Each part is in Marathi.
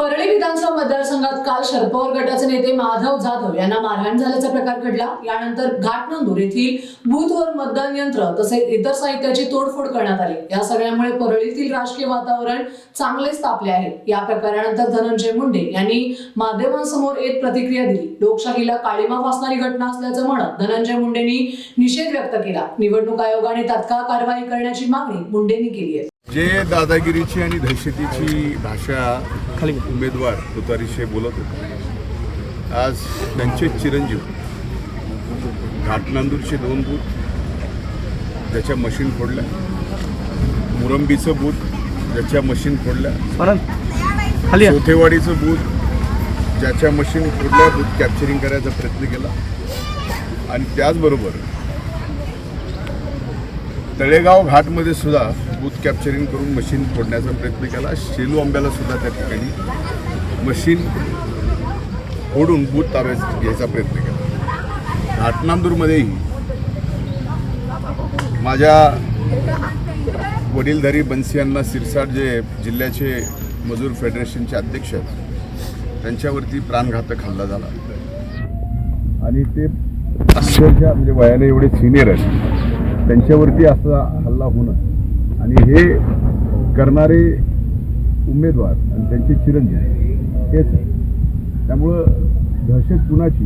परळी विधानसभा मतदारसंघात काल शरद गटाचे नेते माधव जाधव यांना मारहाण झाल्याचा प्रकार घडला. यानंतर घाटनंदूर येथील बूथवर मतदान यंत्र तसेच इतर साहित्याची तोडफोड करण्यात आली. या सगळ्यामुळे परळीतील राजकीय वातावरण चांगलेच तापले आहे. या प्रकारानंतर धनंजय मुंडे यांनी माध्यमांसमोर एक प्रतिक्रिया दिली. लोकशाहीला काळीमा फासणारी घटना असल्याचं म्हणत धनंजय मुंडेंनी निषेध व्यक्त केला. निवडणूक आयोगाने तात्काळ कारवाई करण्याची मागणी मुंडेंनी केली आहे. जे दादागिरीची आणि दहशतीची भाषा उमेदवार तुतारीशे बोलत होते. आज त्यांचे चिरंजीव. घाटनांदूरचे दोन बूथ ज्याच्या मशीन फोडल्या. मुरंबीचं बूथ ज्याच्या मशीन फोडल्या. चौथेवाडीचं बूथ ज्याच्या मशीन फोडल्या. बूथ कॅप्चरिंग करायचा प्रयत्न केला. आणि त्याचबरोबर तळेगाव घाटमध्ये सुद्धा बूथ कॅप्चरिंग करून मशीन फोडण्याचा प्रयत्न केला. शेलू आंब्याला सुद्धा त्या ठिकाणी मशीन फोडून बूथ ताब्यात घ्यायचा प्रयत्न केला. घाटनांदूरमध्येही माझ्या वडीलधारी बन्सी यांना सिरसाट जे जिल्ह्याचे मजूर फेडरेशनचे अध्यक्ष आहेत त्यांच्यावरती प्राणघातक हल्ला झाला. आणि ते अक्षरशः म्हणजे वयाने एवढे सिनियर आहेत. त्यांच्यावरती असा हल्ला होणं. आणि हे करणारे उमेदवार आणि त्यांचे चिरंजीव हेच. त्यामुळं दहशत कुणाची?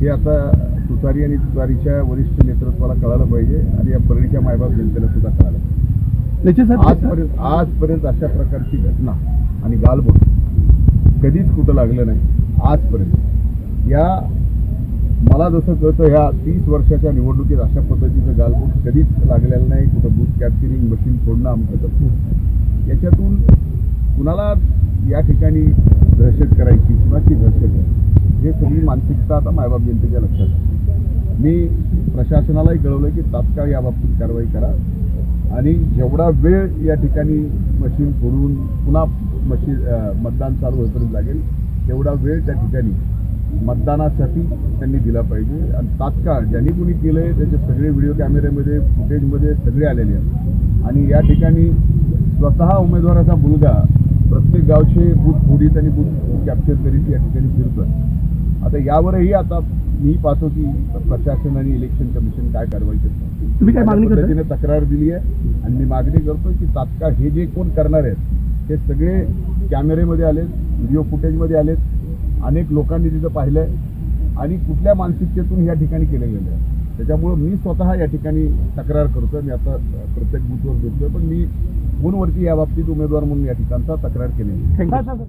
हे आता तुतारी आणि तुतारीच्या वरिष्ठ नेतृत्वाला कळालं पाहिजे आणि या परळीच्या मायबाप जनतेला सुद्धा कळालं पाहिजे. आजपर्यंत आजपर्यंत अशा प्रकारची घटना आणि गालबोट कधीच कुठं लागलं नाही. आजपर्यंत. या मला जसं कळतं ह्या तीस वर्षाच्या निवडणुकीत अशा पद्धतीचं गालबोट कधीच लागलेलं नाही. कुठं बूथ कॅप्चरिंग मशीन फोडणं आमचं तसं. याच्यातून कुणाला या ठिकाणी दहशत करायची कुणाची दहशत हे सगळी मानसिकता आता मायबाप जनतेच्या लक्षात आहे. मी प्रशासनालाही कळवलं की तात्काळ याबाबतीत कारवाई करा. आणि जेवढा वेळ या ठिकाणी मशीन फोडून पुन्हा मशीन मतदान चालू होईपर्यंत लागेल तेवढा वेळ त्या ठिकाणी मतदानासाठी त्यांनी दिला पाहिजे. आणि तात्काळ ज्यांनी कुणी केलं आहे त्याचे सगळे व्हिडिओ कॅमेऱ्यामध्ये फुटेजमध्ये सगळे आलेले आहेत. आणि या ठिकाणी स्वतः उमेदवाराचा मुलगा प्रत्येक गावचे बूथ फोडीत आणि बूथ कॅप्चर करीत या ठिकाणी फिरतं आता यावरही आता मी पाहतो की प्रशासन आणि इलेक्शन कमिशन काय कारवाई करतं तुम्ही काय मागणी? पद्धतीने तक्रार दिली आहे. आणि मी मागणी करतो की तात्काळ हे जे कोण करणार आहेत ते सगळे कॅमेरेमध्ये आलेत व्हिडिओ फुटेजमध्ये आलेत. अनेक लोकांनी तिथं पाहिलंय आणि कुठल्या मानसिकतेतून या ठिकाणी केलं गेलं आहे त्याच्यामुळं मी स्वतः या ठिकाणी तक्रार करतोय. मी आता प्रत्येक बूथवर घेतोय पण मी फोनवरती या बाबतीत उमेदवार म्हणून या ठिकाणचा तक्रार केलेली आहे. थँक्यू